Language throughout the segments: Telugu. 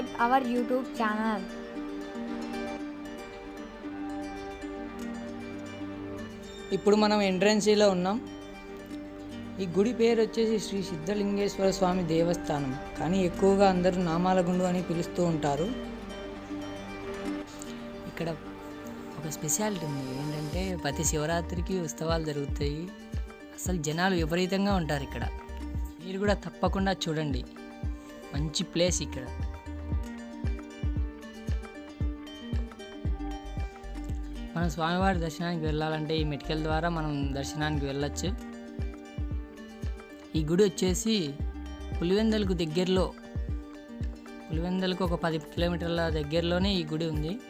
our YouTube channel. ఇప్పుడు మనం ఎంట్రన్సీలో ఉన్నాం. ఈ గుడి పేరు వచ్చేసి శ్రీ సిద్ధలింగేశ్వర స్వామి దేవస్థానం. కానీ ఎక్కువగా అందరూ నామాలగుండు అని పిలుస్తూ ఉంటారు. ఇక్కడ ఒక స్పెషాలిటీ ఉంది. ఏంటంటే ప్రతి శివరాత్రికి ఉత్సవాలు జరుగుతాయి. అసలు జనాలు విపరీతంగా ఉంటారు ఇక్కడ. మీరు కూడా తప్పకుండా చూడండి. మంచి ప్లేస్ ఇక్కడ. మనం స్వామివారి దర్శనానికి వెళ్ళాలంటే ఈ మెటికల్ ద్వారా మనం దర్శనానికి వెళ్ళచ్చు. ఈ గుడి వచ్చేసి పులివెందలకు దగ్గరలో పులివెందలకు ఒక పది కిలోమీటర్ల దగ్గరలోనే ఈ గుడి ఉంది.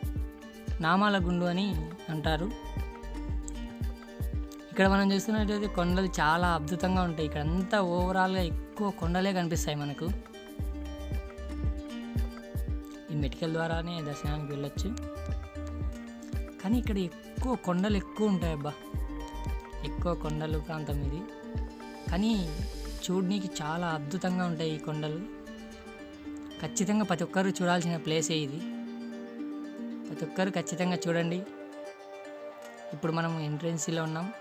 నామాల గుండు అని అంటారు. ఇక్కడ మనం చూస్తున్నట్టయితే కొండలు చాలా అద్భుతంగా ఉంటాయి. ఇక్కడ అంతా ఓవరాల్గా ఎక్కువ కొండలే కనిపిస్తాయి మనకు. ఈ మెటికల్ ద్వారానే దర్శనానికి వెళ్ళొచ్చు. కానీ ఇక్కడ ఎక్కువ కొండలు ఎక్కువ ఉంటాయి అబ్బా. ఎక్కువ కొండలు ప్రాంతం ఇది. కానీ చూడడానికి చాలా అద్భుతంగా ఉంటాయి ఈ కొండలు. ఖచ్చితంగా ప్రతి ఒక్కరు చూడాల్సిన ప్లేసే ఇది. ప్రతి ఒక్కరు ఖచ్చితంగా చూడండి. ఇప్పుడు మనం ఎంట్రెన్సీలో ఉన్నాం.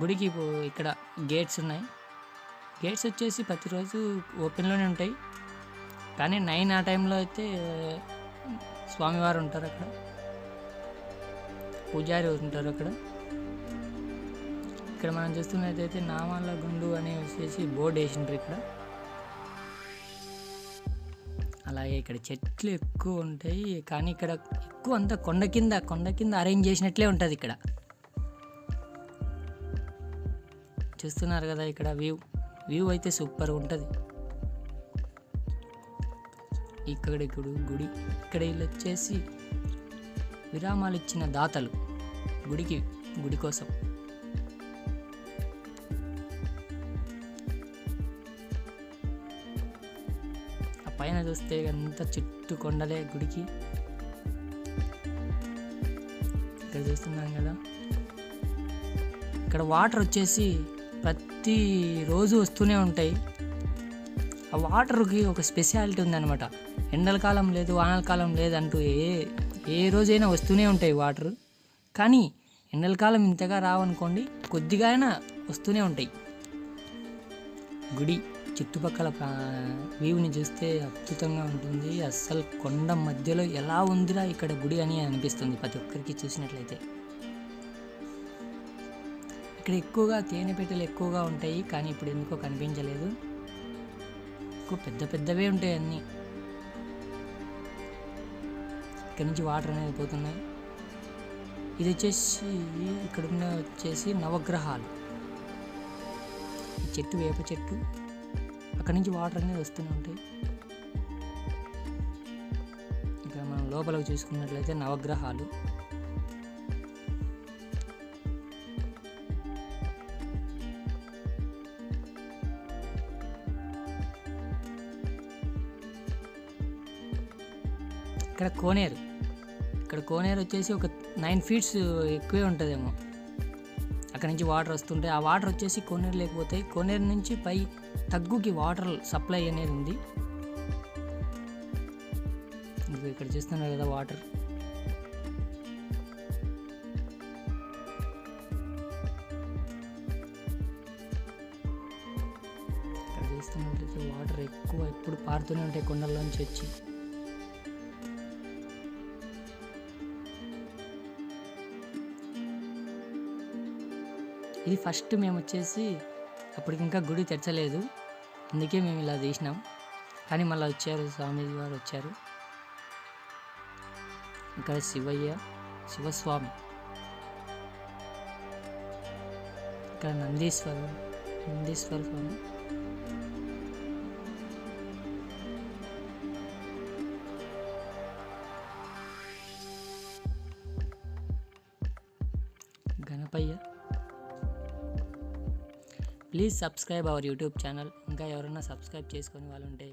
గుడికి ఇక్కడ గేట్స్ ఉన్నాయి. గేట్స్ వచ్చేసి ప్రతిరోజు ఓపెన్లోనే ఉంటాయి. కానీ నైన్ ఆ టైంలో అయితే స్వామివారు ఉంటారు అక్కడ. పూజారి ఉంటారు అక్కడ? ఇక్కడ మనం చూస్తున్నట్టయితే నామాల గుండు అని వచ్చేసి బోర్డు వేసిండ్రు ఇక్కడ. అలాగే ఇక్కడ చెట్లు ఎక్కువ ఉంటాయి కానీ ఇక్కడ ఎక్కువ అంతా కొండ కింద కొండ కింద అరేంజ్ చేసినట్లే ఉంటుంది ఇక్కడ. చూస్తున్నారు కదా ఇక్కడ వ్యూ. వ్యూ అయితే సూపర్ ఉంటుంది. ఇక్కడ ఇప్పుడు గుడి. ఇక్కడ వీళ్ళు వచ్చేసి విరామాలు ఇచ్చిన దాతలు. గుడికి గుడి కోసం. ఆ పైన చూస్తే అంత చుట్టూ కొండలే గుడికి. ఇక్కడ చూస్తున్నాం కదా. ఇక్కడ వాటర్ వచ్చేసి ప్రతి రోజు వస్తూనే ఉంటాయి. ఆ వాటర్కి ఒక స్పెషాలిటీ ఉందన్నమాట. ఎండల కాలం లేదు వానల కాలం లేదంటూ ఏ ఏ రోజైనా వస్తూనే ఉంటాయి వాటర్. కానీ ఎండల కాలం ఇంతగా రావనుకోండి కొద్దిగా అయినా వస్తూనే ఉంటాయి. గుడి చుట్టుపక్కల వ్యూని చూస్తే అద్భుతంగా ఉంటుంది. అస్సలు కొండ మధ్యలో ఎలా ఉందిరా ఇక్కడ గుడి అని అనిపిస్తుంది ప్రతి ఒక్కరికి చూసినట్లయితే. ఇక్కడ ఎక్కువగా తేనెపెట్టెలు ఎక్కువగా ఉంటాయి కానీ ఇప్పుడు ఎందుకో కనిపించలేదు. ఎక్కువ పెద్ద పెద్దవే ఉంటాయి అన్నీ. ఇక్కడ నుంచి వాటర్ అనేది పోతున్నాయి. ఇది వచ్చేసి ఇక్కడ ఉన్న వచ్చేసి నవగ్రహాలు. చెట్టు వేప చెట్టు. అక్కడ నుంచి వాటర్ అనేది వస్తూనే ఉంటాయి. ఇక్కడ మనం లోపలకు చూసుకున్నట్లయితే నవగ్రహాలు. ఇక్కడ కోనేరు. ఇక్కడ కోనేరు వచ్చేసి ఒక నైన్ ఫీట్స్ ఎక్కువే ఉంటుందేమో. అక్కడ నుంచి వాటర్ వస్తుంటాయి ఆ వాటర్ వచ్చేసి కోనేరు లేకపోతాయి కోనేరు నుంచి పై తగ్గుకి వాటర్ సప్లై అనేది ఉంది. ఇక్కడ చూస్తున్నారు కదా వాటర్. ఇక్కడ చూస్తున్నట్లయితే వాటర్ ఎక్కువ ఎప్పుడు పారుతూనే ఉంటాయి కొండల్లోంచి వచ్చి. ఇది ఫస్ట్ మేము వచ్చేసి అప్పటికి ఇంకా గుడి తెరచలేదు. అందుకే మేము ఇలా తీసినాం కానీ మళ్ళీ వచ్చారు స్వామీజీ వారు వచ్చారు. ఇక్కడ శివయ్య శివస్వామి. ఇక్కడ నందీశ్వరు Nandishwara Swami. Ganapayya. Please subscribe our YouTube channel. ఇంకా ఎవరైనా సబ్స్క్రైబ్ చేసుకొని వాళ్ళు ఉంటే